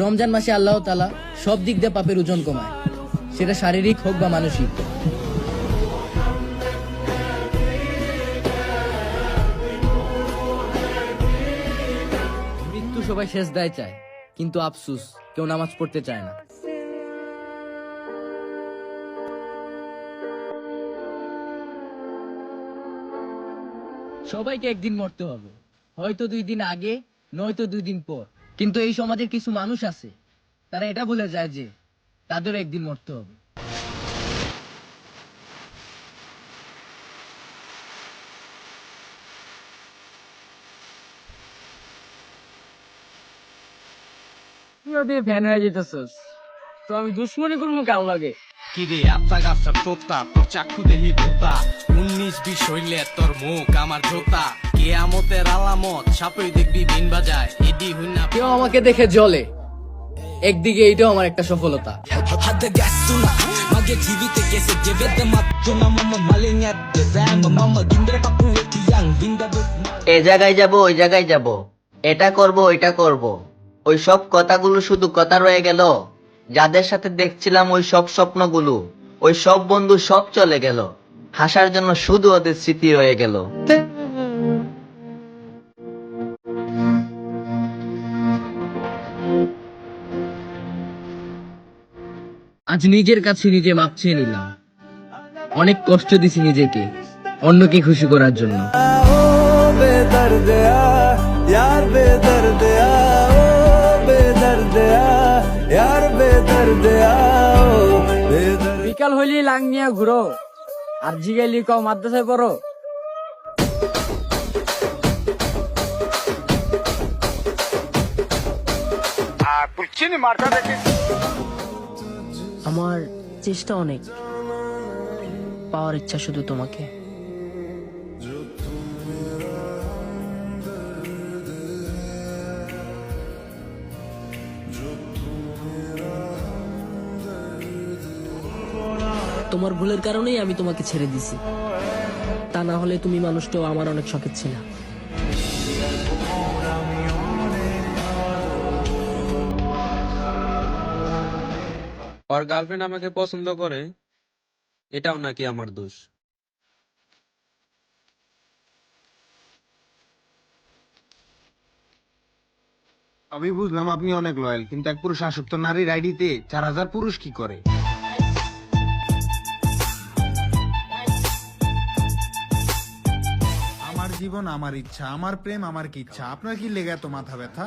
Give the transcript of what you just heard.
রমজান মাসে আল্লাহ তালা সব দিক দিয়ে পাপের ওজন কমায়। সেটা শারীরিক হোক বা মানসিক। মৃত্যু সবাই শেষ দায় চায়, কিন্তু আফসুস, কেউ নামাজ পড়তে চায় না। সবাইকে একদিন মরতে হবে। হয়তো দুই দিন আগে, নয়তো দুই দিন পর। কিন্তু এই সমাজের কিছু মানুষ আছে তারা এটা ভুলে যায় যে তাদেরও একদিন মরতে হবে। ফ্যান হয়ে যেতেছস? তো আমি দুশ্মনী করব কেমন লাগে? কিরে আত্মা গাছটা তোতা তোর চাক্ষু দেহি তোতা উনিশ বিশ হইলে তোর মুখ আমার জোতা। কেয়ামতের আলামত সাপই দেখবি বিন বাজায়। এডি হুইনা কেউ আমাকে দেখে জ্বলে। একদিকে এইটাও আমার একটা সফলতা। এ জায়গায় যাব ওই জায়গায় যাব। এটা করব ওইটা করব। ওই সব কথাগুলো শুধু কথা রয়ে গেল। যাদের সাথে দেখছিলাম ওই সব স্বপ্নগুলো ওই সব বন্ধু সব চলে গেল। হাসার জন্য শুধু ওদের স্মৃতি রয়ে গেল। আজ নিজের কাছে নিজে মাপ চেয়ে নিলাম। অনেক কষ্ট দিছি নিজেকে অন্যকে খুশি করার জন্য। বিকাল হইলি লাং নিয়ে ঘুরো। আর জিগাইলি কও মাদ্রাসায় পড়ো। আমার চেষ্টা অনেক। পাওয়ার ইচ্ছা শুধু তোমাকে। তোমার ভুলের কারণেই আমি তোমাকে ছেড়ে দিছি। তা না হলে তুমি মানুষটাও আমার অনেক শখের ছিল। ওর গার্লফ্রেন্ড আমাকে পছন্দ করে এটাও নাকি আমার দোষ। আমি বুঝলাম আপনি অনেক লয়াল কিন্তু এক পুরুষ আসক্ত নারীর আইডিতে চার হাজার পুরুষ কি করে? জীবন আমার ইচ্ছা আমার প্রেম আমার কি ইচ্ছা? আপনার কি লেগে এত মাথা ব্যথা?